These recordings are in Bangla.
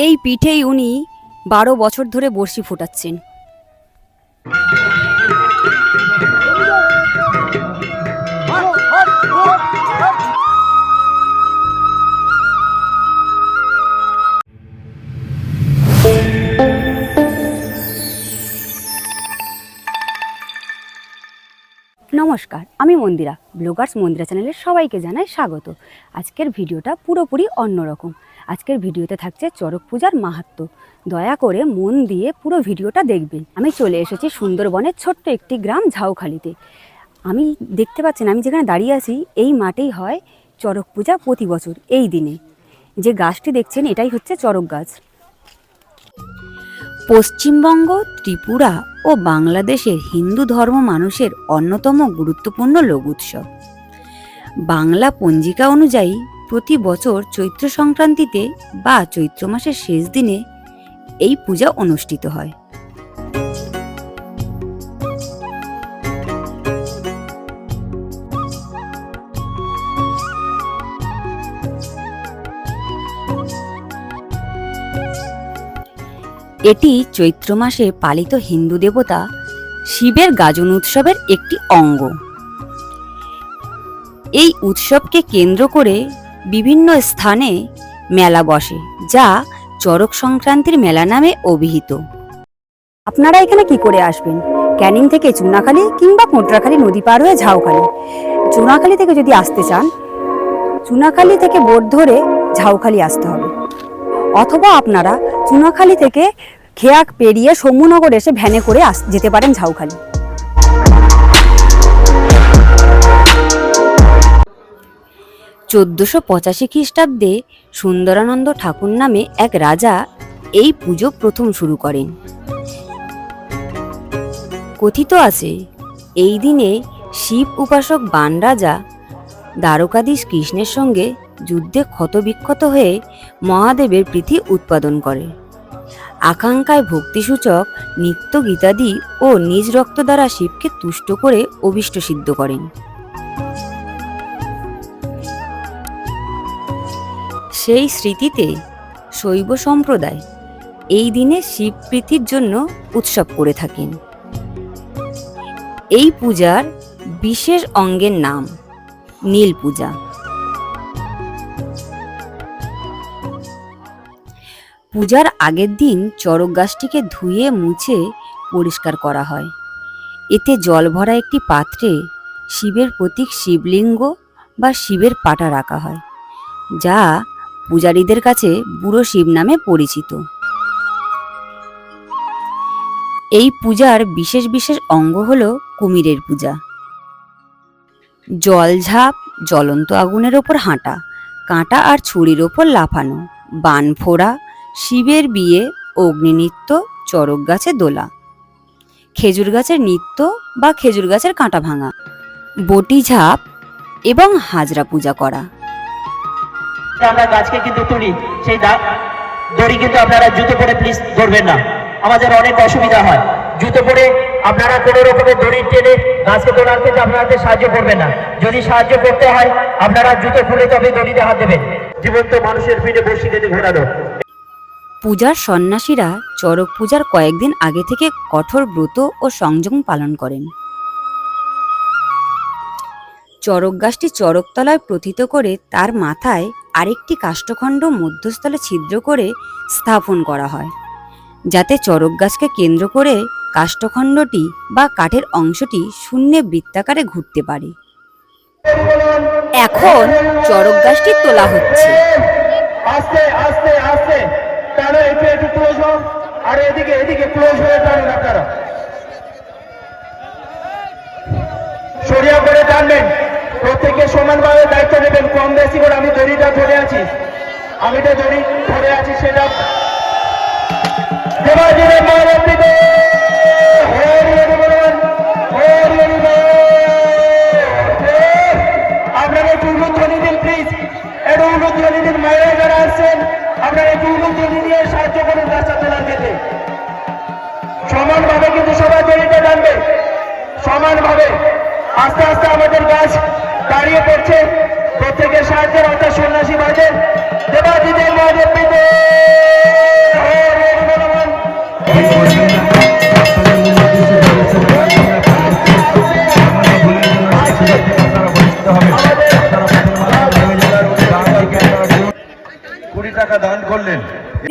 এই পিঠেই উনি বারো বছর ধরে বড়শি ফোটাচ্ছেন। নমস্কার, আমি মন্দিরা। ব্লগার্স মন্দিরা চ্যানেলে সবাইকে জানাই স্বাগত। আজকের ভিডিওটা পুরোপুরি অন্যরকম। আজকের ভিডিওতে থাকছে চড়ক পূজার মাহাত্ম। দয়া করে মন দিয়ে পুরো ভিডিওটা দেখবেন আমি চলে এসেছি সুন্দরবনের ছোট্ট একটি গ্রাম ঝাউখালিতে। আমি দেখতে পাচ্ছেন, আমি যেখানে দাঁড়িয়ে আছি, এই মাঠেই হয় চড়ক পূজা প্রতি বছর, এই দিনে। যে গাছটি দেখছেন, এটাই হচ্ছে চড়ক গাছ। পশ্চিমবঙ্গ, ত্রিপুরা ও বাংলাদেশের হিন্দু ধর্ম মানুষের অন্যতম গুরুত্বপূর্ণ লোক উৎসব। বাংলা পঞ্জিকা অনুযায়ী প্রতি বছর চৈত্র সংক্রান্তিতে বা চৈত্র মাসের শেষ দিনে এই পূজা অনুষ্ঠিত হয়। এটি চৈত্র মাসে পালিত হিন্দু দেবতা শিবের গাজন উৎসবের একটি অঙ্গ। এই উৎসবকে কেন্দ্র করে বিভিন্ন স্থানে মেলা বসে, যা চড়ক সংক্রান্তির মেলা নামে অভিহিত। আপনারা এখানে কি করে আসবেন? ক্যানিং থেকে চুনাখালী কিংবা কোটরাখালী নদী পার হয়ে ঝাউখালী। চুনাখালী থেকে যদি আসতে চান, চুনাখালী থেকে বোট ধরে ঝাউখালী আসতে হবে। অথবা আপনারা চুনাখালী থেকে খেয়াক পেরিয়ে সমুনগর এসে ভ্যানে করে আস, যেতে পারেন ঝাউখালী। চোদ্দশো পঁচাশি খ্রিস্টাব্দে সুন্দরানন্দ ঠাকুর নামে এক রাজা এই পুজো প্রথম শুরু করেন। কথিত আছে, এই দিনে শিব উপাসক বান রাজা দ্বারকাধীশ কৃষ্ণের সঙ্গে যুদ্ধে ক্ষতবিক্ষত হয়ে মহাদেবের প্রীতি উৎপাদন করে। আকাঙ্ক্ষায় ভক্তিসূচক নিত্য গীতাদি ও নিজ রক্ত দ্বারা শিবকে তুষ্ট করে অভিষ্ট সিদ্ধ করেন। সেই স্মৃতিতে শৈব সম্প্রদায় এই দিনে শিব প্রীতির জন্য উৎসব করে থাকেন। এই পূজার বিশেষ অঙ্গের নাম নীল পূজা। পূজার আগের দিন চড়ক গাছটিকে ধুয়ে মুছে পরিষ্কার করা হয়। এতে জল ভরা একটি পাত্রে শিবের প্রতীক শিবলিঙ্গ বা শিবের পাটা রাখা হয়, যা পূজারীদের কাছে বুড়ো শিব নামে পরিচিত। এই পূজার বিশেষ বিশেষ অঙ্গ হল কুমিরের পূজা। জলঝাপ জ্বলন্ত আগুনের ওপর হাঁটা, কাঁটা আর ছুরির ওপর লাফানো, বান ফোড়া, শিবের বিয়ে অগ্নি নৃত্য চড়ক গাছে দোলা, খেজুর গাছের নৃত্য বা খেজুর গাছের কাঁটা ভাঙা, বটি ঝাপ এবং হাজরা পূজা করা। আমরা গাছকে কিন্তু তুলি, সেই দড়ি কিন্তু আপনারা জুতো পরে প্লিজ ধরবেন না। আমাদের অনেক অসুবিধা হয়। জুতো পরে আপনারা কোনো রকমের দড়ি টেনে গাছকে তোলার ক্ষেত্রে আপনাদের সাহায্য করবেন না। যদি সাহায্য করতে হয়, আপনারা জুতো খুলে তবে দড়িতে হাত দেবেন। জীবন্ত মানুষের পিঠে বসি কেটে ঘোরানো পূজার সন্ন্যাসীরা চড়ক পূজার কয়েকদিন আগে থেকে কঠোর ব্রত ও সংযম পালন করেন। চড়ক গাছটি চড়কতলায় প্রথিত করে তার মাথায় আরেকটি মধ্যস্থলে ছিদ্র করে স্থাপন করা হয়, যাতে চড়ক গাছকে কেন্দ্র করে কাষ্ঠখণ্ডটি বা কাঠের অংশটি শূন্যে বৃত্তাকারে ঘুরতে পারে। এখন চড়ক গাছটি তোলা হচ্ছে। আস্তে আস্তে আস্তে। প্রত্যেকে সমানভাবে দায়িত্ব নেবেন কম বেশি করে আমি দড়িটা ধরে আছি। আমি তো দড়ি ধরে আছি সেটা দিন প্লিজ দিন আসছেন সাহায্য সমানভাবে কিন্তু সবাই দড়িটা টানবে সমানভাবে। আস্তে আস্তে আমাদের গাছ রয়েছে প্রত্যেকের সাহায্যের অর্থাৎ সন্ন্যাসী ভাইদের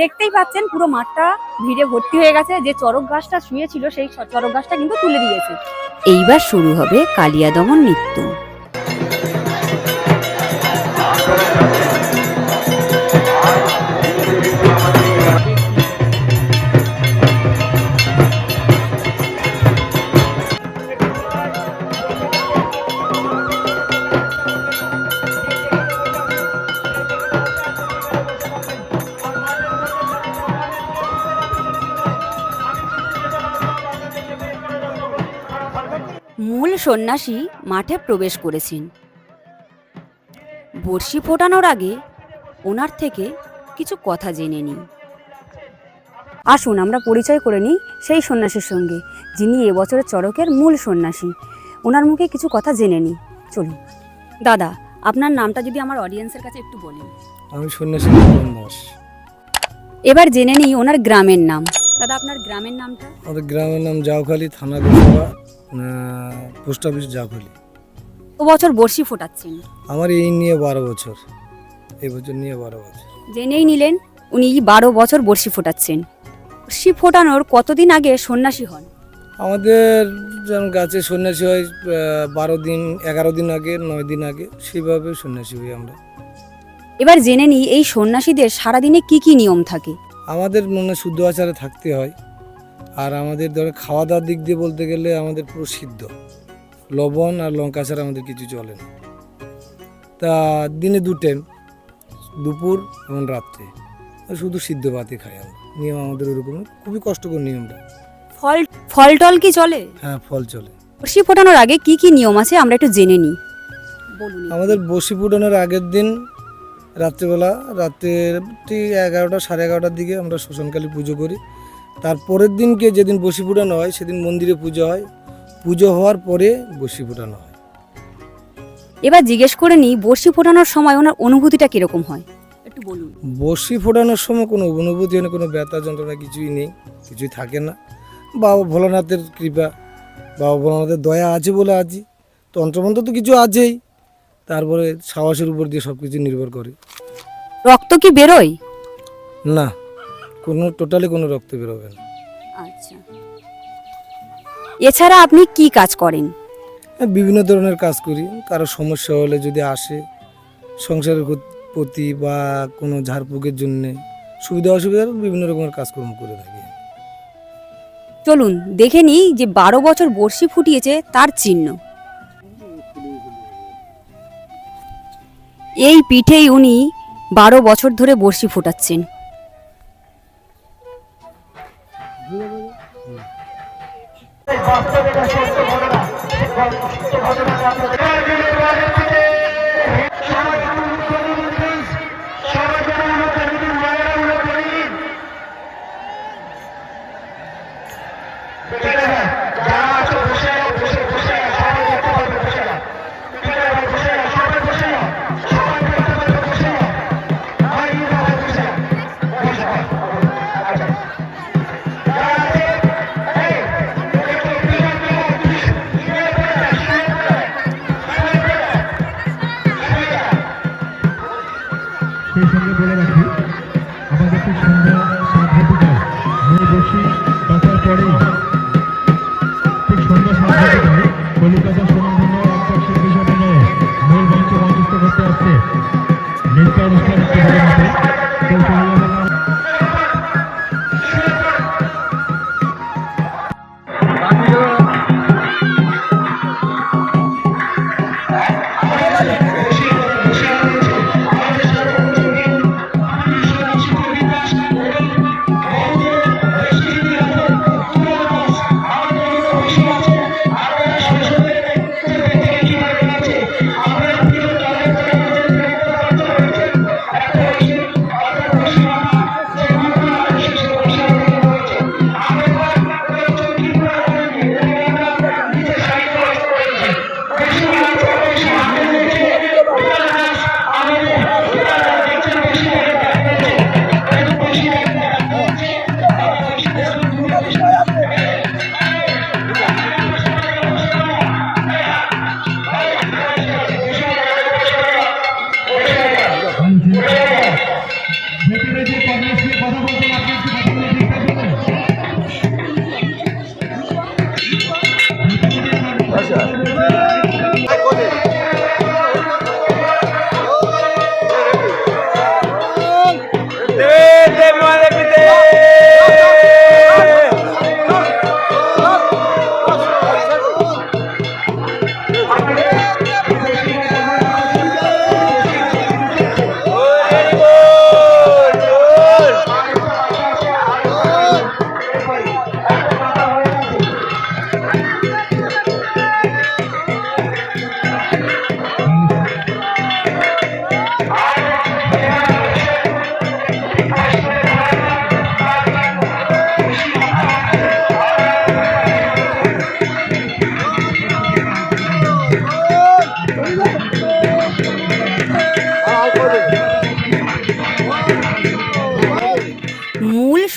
দেখতেই পাচ্ছেন পুরো মাঠটা ভিড়ে ভর্তি হয়ে গেছে। যে চরক গাছটা শুয়েছিল সেই চরক গাছটা কিন্তু তুলে দিয়েছে। এইবার শুরু হবে কালিয়া দমন নৃত্য। সন্ন্যাসী মাঠে প্রবেশ করেছেন। বড়শি ফোটানোর আগে ওনার থেকে কিছু কথা জেনে নিই। আসুন আমরা পরিচয় করে নিই সেই সন্ন্যাসীর সঙ্গে যিনি এবছরের চড়কের মূল সন্ন্যাসী। ওনার মুখে কিছু কথা জেনে নিই। চলুন। দাদা আপনার নামটা যদি আমার অডিয়েন্সের কাছে একটু বলেন। আমি সন্ন্যাসী দাস। এবার জেনে নিই ওনার গ্রামের নাম। দাদা আপনার গ্রামের নামটা? আমাদের গ্রামের নাম জাউখালি থানা গোসবা। পোস্ট অফিস জাউখালি ও বছর বড়শি ফোটাচ্ছেন? আমার এই নিয়ে বারো বছর। এই বছর নিয়ে বারো বছর। জেনেই নিলেন উনি বারো বছর বড়শি ফোটাচ্ছেন। বড়শি ফোটানোর কতদিন আগে সন্ন্যাসী হন? আমাদের যেমন গাছে সন্ন্যাসী হয় বারো দিন এগারো দিন আগে নয় দিন আগে সেইভাবে সন্ন্যাসী হই আমরা। এবার জেনে নিই এই সন্ন্যাসীদের সারাদিনে কি কি নিয়ম থাকে? আমাদের মনে শুদ্ধ আচারে থাকতে হয়। আর আমাদের ধরো খাওয়া দাওয়ার দিক দিয়ে বলতে গেলে আমাদের পুরো সিদ্ধ। লবণ আর লঙ্কা ছাড়া আমাদের কিছু চলে না। তা দিনে দু টাইম দুপুর এবং রাত্রে। শুধু সিদ্ধ ভাতই খাই আমরা। নিয়ম আমাদের ওরকম খুবই কষ্টকর নিয়মটা। ফল ফল টল কি চলে? হ্যাঁ ফল চলে। বড়শি ফোটানোর আগে কি কি নিয়ম আছে আমরা একটু জেনে নিই। আমাদের বসি ফুটানোর আগের দিন রাত্রেবেলা রাত্রে ঠিক এগারোটা সাড়ে এগারোটার দিকে আমরা শ্মশানকালী পুজো করি। তারপরের দিনকে যেদিন বসি ফুটানো হয় সেদিন মন্দিরে পুজো হয়। পুজো হওয়ার পরে বসি ফুটানো হয়। এবার জিজ্ঞেস করে নিই বড়শি ফোটানোর সময় ওনার অনুভূতিটা কীরকম হয়? একটু বলুন। বসি ফোটানোর সময় কোনো অনুভূতি হয় না কোনো ব্যথা যন্ত্রণা কিছুই নেই কিছুই থাকে না। বাবা ভোলানাথের কৃপা বাবা ভোলানাথের দয়া আছে বলে আছি তন্ত্রমন্ত্র তো কিছু আছেই তারপরে সাহসের উপর দিয়ে সব কিছু নির্ভর করে। রক্ত কি বেরোয়? না। কোনো টোটালি কোনো রক্ত বেরোবে না। আচ্ছা। এছাড়া আপনি কি কাজ করেন? হ্যাঁ, বিভিন্ন ধরনের কাজ করি। কারও সমস্যা হলে যদি আসে সংসারের প্রতি বা কোনো ঝাড়ফুঁকের জন্যে সুবিধা অসুবিধার বিভিন্ন রকমের কাজকর্ম করে থাকি। চলুন দেখে নিই যে বারো বছর বড়শি ফুটিয়েছে তার চিহ্ন। এই পিঠেই উনি বারো বছর ধরে বড়শি ফোটাচ্ছেন। বাস্তবে সত্য ঘটনা। এই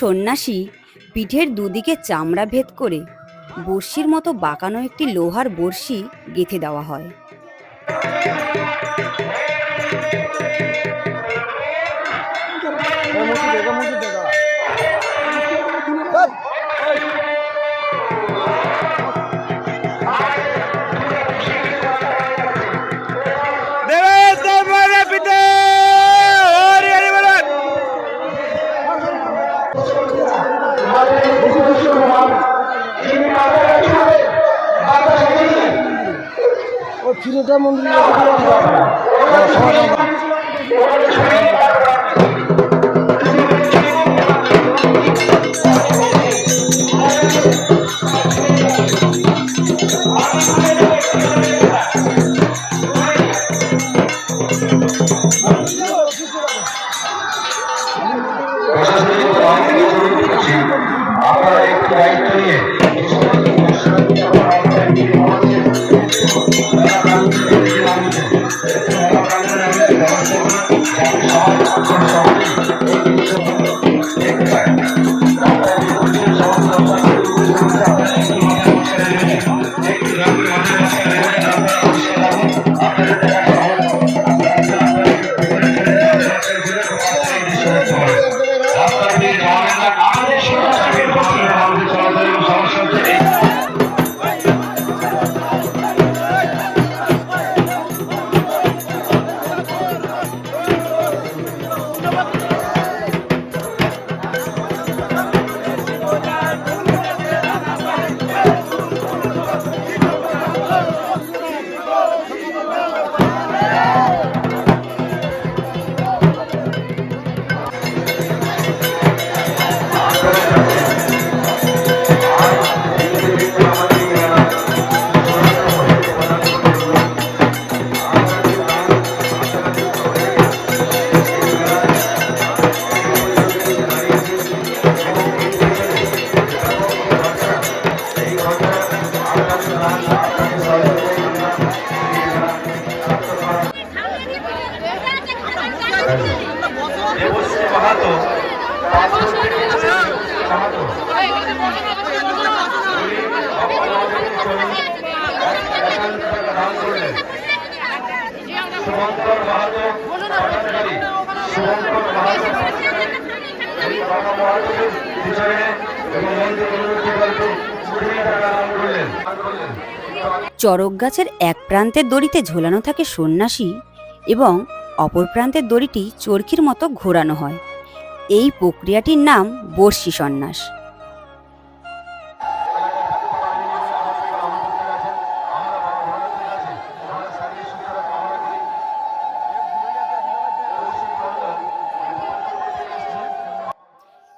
সন্ন্যাসী পিঠের দুদিকে চামড়া ভেদ করে বর্শির মতো বাঁকানো একটি লোহার বড়শি গেঁথে দেওয়া হয়। ফিরেটা শুভঙ্কর মাহাতো ভট্টাচারী শুভঙ্কর এই বাবা মহাদেবের এবং মন্দির অনুমতি চরক গাছের এক প্রান্তের দড়িতে ঝোলানো থাকে সন্ন্যাসী এবং অপর প্রান্তের দড়িটি চরকির মতো ঘোরানো হয়। এই প্রক্রিয়াটির নাম বর্ষি সন্ন্যাস।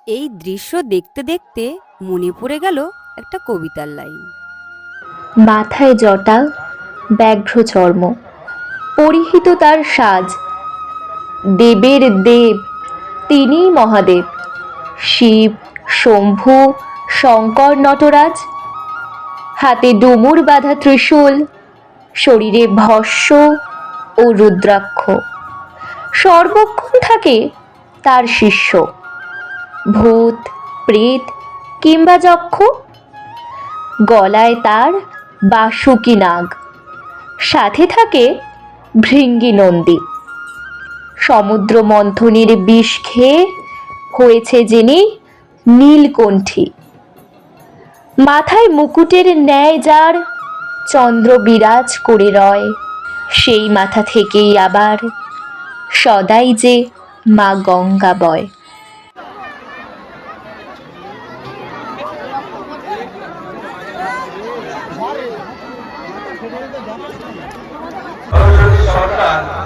এই দৃশ্য দেখতে দেখতে মনে পড়ে গেল একটা কবিতার লাইন। মাথায় জটা ব্যাঘ্র চর্ম, পরিহিত তার সাজ। দেবের দেব, তিনিই মহাদেব। শিব, শম্ভু, শঙ্কর, নটরাজ। হাতে ডুমুর বাঁধা ত্রিশূল, শরীরে ভস্য ও রুদ্রাক্ষ। সর্বক্ষণ থাকে তার শিষ্য। ভূত, প্রেত কিংবা যক্ষ গলায় তার বাসুকি নাগ। সাথে থাকে ভৃঙ্গি নন্দী। সমুদ্র মন্থনের বিষ খেয়ে হয়েছে যিনি নীলকণ্ঠী। মাথায় মুকুটের ন্যায় যার চন্দ্র বিরাজ করে রয়, সেই মাথা থেকেই আবার সদাই যে মা গঙ্গা বয়। การ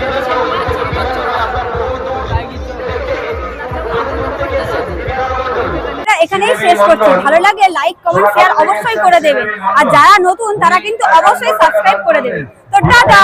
এখানেই শেষ করছি। ভালো লাগে লাইক কমেন্ট শেয়ার অবশ্যই করে দেবেন আর যারা নতুন, তারা কিন্তু অবশ্যই সাবস্ক্রাইব করে দেবেন তো টাটা!